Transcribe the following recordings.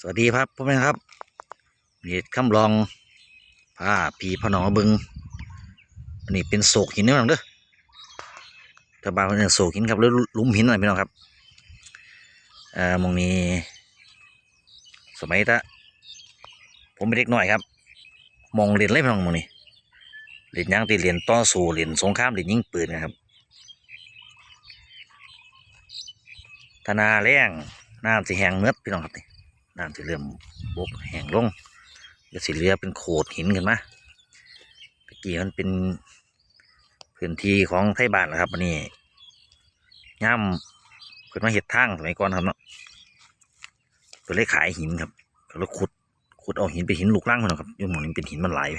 สวัสดีครับพ่อแม่ครับเหตุคำลองผ้าพีพนองบึงอันนี้เป็นโศกหินนี่น้องเด้อถ้าบานเป็นโศกหินครับหรือลุ่มหินอะไรพี่น้องครับเอ่อมองนี้สมัยตะผมเป็นเด็กหน้อยครับ มองเรียนเลยพี่น้องมองนี้เรียนยังตีเรียนต่อสู้เรียนสงครามเรียนยิงปืนนะครับธนาแรงน้ำสีแหงเนื้อพี่น้องครับนี่ น้ำจะเริ่มบกแห้งลงก็สิเหลือเป็นโขดหินขึ้นมาตะกี้มันเป็นพื้นที่ของไทยบ้านนะครับวันนี้ย่ำเพิ่นมาเห็ดทางสมัยก่อนครับเนาะเพิ่นเลยขายหินครับก็เลยขุดขุดเอาหินเป็นหินลูกล่างมันนะครับอยุ่หมองนี้เป็นหินมันไหลไป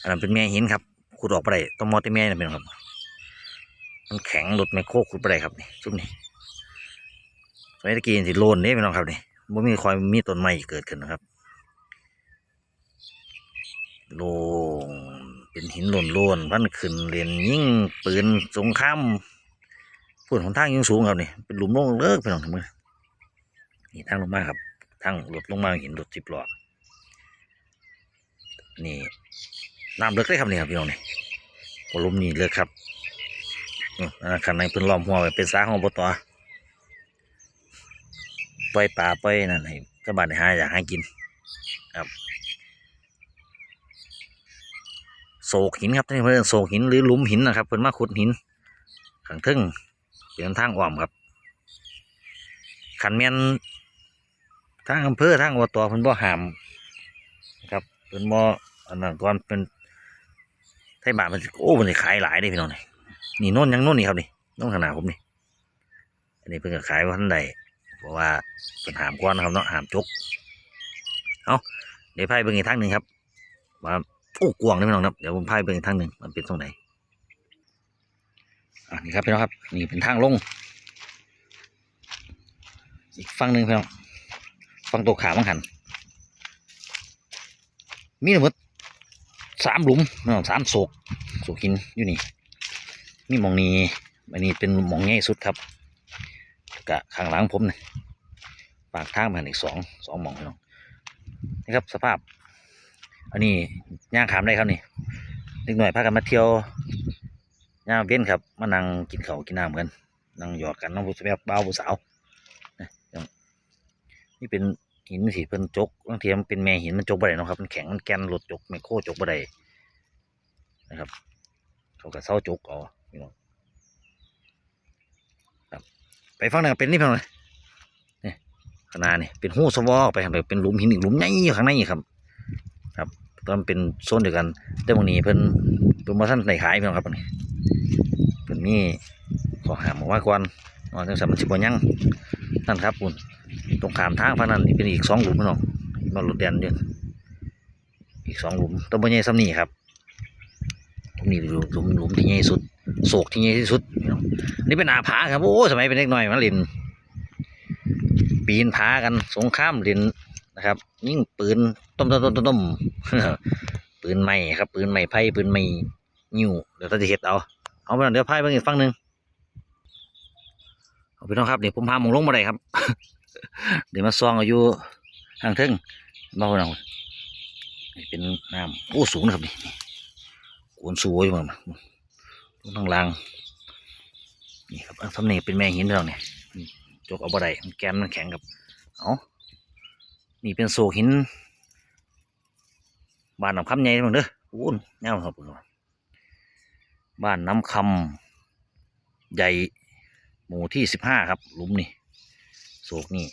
อันนั้นเป็นแม่หินครับขุดออกไปได้ต้องมอแต่แม่นะเป็นครับ มันแข็งหลุดไมโครขุดไปได้ครับนี่ซุ่มนี่สมัยตะกี้สิโลนนี่เป็นองครับนี่ บ่มีคอยมีต้นไม้เกิดขึ้นนะครับโลงเป็นหินโลนโลนพันขึ้นเรียนยิ่งปืนสงครามพูดของทางยิ่งสูงครับนี่เป็นหลุมโล่งเลิกไปหน่อยมือนี่ทางลงมาครับทางรถลงมาหินรถจิบหล้อนี่น้ำเลิกเลยครับนี่ครับพี่น้องนี่พอลมนี่เลิกครับอ่าคันในเป็นล้อมหัวไว้เป็นสาของปตอ ปล่อยปลาปล่อยนั่นให้ชาวบ้านได้หาอยากหากินครับโศกหินครับที่เพิ่อนโศกหินหรือลุมหินนะครับเพิ่นมาขุดหินข้างทึ่งเป็นทางอ้อมครับขันแมนทางอำเภอทางอบตเพิ่นบ่หามครับเพิ่นบ่อันนั้นก่อนเป็นไทยบานมันโอ้มันขายหลายเด้พี่น้องนี่นี่น่นยังน่นนี่ครับนี่น่นขางหนาดผมนี่อันนี้เพิ่นขายว่าทันใด เพราะว่าเป็นหามก้อนนะครับเนาะหามจกเอาเดี๋ยวไพายเบิ่งอีกทางหนึ่งครับว่าโอ้กวงนี่พี่น้องครับเดี๋ยวผมไพายเบิ่งอีกทางหนึ่งมันเป็นตรงไหนอ่านี่ครับพี่น้องครับนี่เป็นทางลง อีกฝั่งหนึ่งพี่น้องฝั่งตัวขามังหัน มีทั้งหมดสามหลุมพี่น้องสามโศกโศกหินอยู่นี่มีหมองนี้อันนี้เป็นมองใหญ่สุดครับ กะข้างหลังผมเนี่ยปากทางมันอีกสองสองหมองพี่น้องนี่ครับสภาพ อันนี้ย่างขามได้ครับนี่เล็กหน่อยพากันมาเที่ยวย่างเว้นครับมานั่งกินเขากินน้ำกันนั่งหยอกกันน้องผู้สาวบ่าผู้สาวนี่เป็นหินสีเป็นจกบางทีมันเป็นแม่หินมันจกบ่ได้นะครับ มันแข็งมันแกนหลุดจกไม่โค้จกบ่ได้นะครับเขาก็เศร้าจกเอาพี่น้อง ไปฟังหนึ่งเป็นนี่เพียงเลยนี่ขนาดนี่เป็นหูสวอกไปครับเป็นหลุมหินอีกหลุมใหญ่อยู่ข้างในครับ ครับตอนเป็นโซนเดียวกันแต่บางนี้เพิ่นเพิ่นมาท่านในขายเพียงครับนนี้เพิ่นมีขอหามมาว่าก่อนว่าจังสันมันสิบ่ยังนั่นครับคุณตรงขามทางฝั่งนั้นนี่เป็นอีกสองหลุมพี่น้องมารถแดนอยู่อีกสองหลุมตัวบ่ใหญ่ซ้ำนี่ครับหลุมนี้หลุมหลุมที่ใหญ่สุดโศกที่ใหญ่ที่สุดพี นี่เป็นอาผาครับโอ้สมัยเป็นเด็กน้อยมาเล่นปีนผากันสงครามเล่นนะครับ ยิ่งปืนต้มต้มต้มต้มต้มปืนใหม่ครับ ปืนใหม่ไพ่ปืนใหม่นิ้วเดี๋ยวเราจะเห็ดเอาเอาไปหน่อยเดี๋ยวไพ่ไปอีกฝั่งหนึ่งเอาไปน้องครับเดี๋ยวผมพามองลงมาได้ครับ เดี๋ยวมาซองอายู่ห่างเทิงเบาหน่อยนี่เป็นน้ำโอ้สูงนะครับนี่โกนสูงอยู่มั้งทางล่าง นี่ครับอันสำเนีเป็นแม่หินเรื่องเนี่ยจกเอาบ่ได้มันแกนมันแข็งครับเอานี่เป็นโศกหินบ้านน้ำคำใหญ่เมือนเด้ออู้นแนวครับบ้านน้ำคำใหญ่หมู่ที่สิบห้าครับหลุมนี่โศกนี่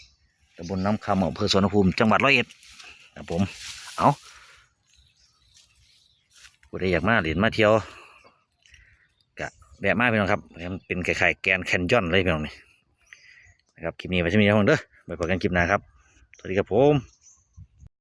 ตำบลน้ำคำอำเภอสวนภูมิจังหวัดร้อยเอ็ดครับผมเอาผู้ใดอยากมาเหรียญมาเที่ยว แบบมากพี่น้องครับเป็นไข่ไข่แกนแคนยอนเลยพี่น้องนี่นะครับคลิปนี้ไปจะมีเท่านั้นเด้อไปพบกันคลิปหน้าครับ สวัสดีครับผม